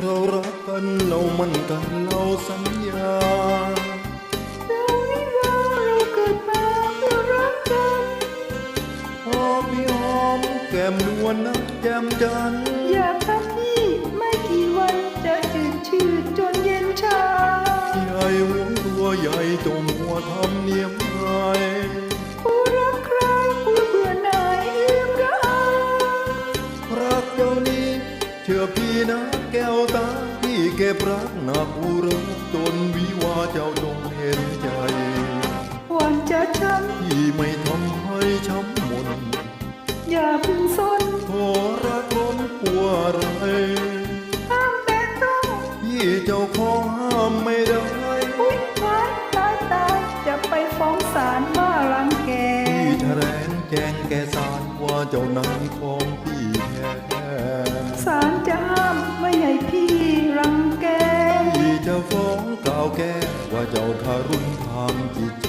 เรารักกันเรามันกันเราสัญญา เราไม่ว่าเราเกิดมาเพื่อรักกันหอมพี่หอมแก้มนวลนักแก้มจันทร์อยากทำนี่ไม่กี่วันจะจืดชืดจนเย็นชาใหญ่หัวตัวใหญ่จมหัวทำเนียมไงผู้รักใครผู้เบื่อหน่ายเอื้อมระอารักเจ้านี้เชื่อพี่นะ แก้วตาพี่เก็บรักหนักอุรักจนวิวาเจ้าจงเห็นใจหวันจะช้พี่ไม่ทำให้ช้ำมนำอย่าเพึ่งสนขอรักล้นปัวอะไรห้ามแต่ต้องพี่เจ้าของห้ามไม่ได้อุ้ยตายตายตายจะไปฟ้องศาลว่ารังแกพี่แถลงแจ้งแก่ศาลว่าเจ้านั้นของพี่แท้ศาลจะห้ามไม่ให้พี่ รังแกพี่จะฟ้องกล่าวแก้ว่าเจ้าทารุณทางจิตใจ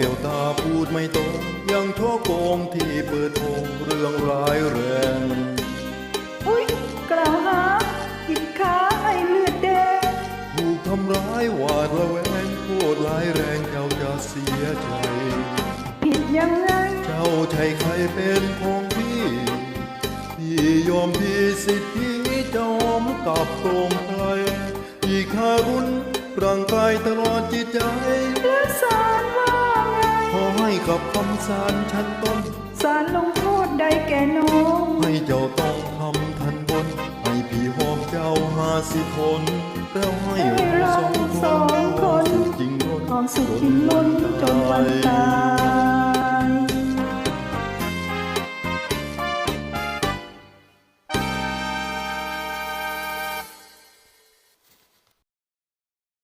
แก้วตาพูดไม่ตรงยังโชโกงที่เปิดโงเรื่องร้ายแรง อุ้ยกล่าวหาหยิบขาให้เลือดแดงถูกทำร้ายหวาดระแวงโคตรร้ายแรงเจ้าจะเสียใจ ผิดยังไง เจ้าใช่ใครเป็นของพี่พี่ยอมพี่สิทธิเจ้าอมกับตรงใครพี่คารุณร่างกายตลอดจิตใจ กับคำสารชั้นต้นศาลลงโทษใดแก่น้อง ให้เจ้าต้องทำทันบน ให้พี่หอมเจ้าหาสิผลแล้วให้ให้เราสองคนสุขจริงล้นความสุขจริงล้นจนวันตาย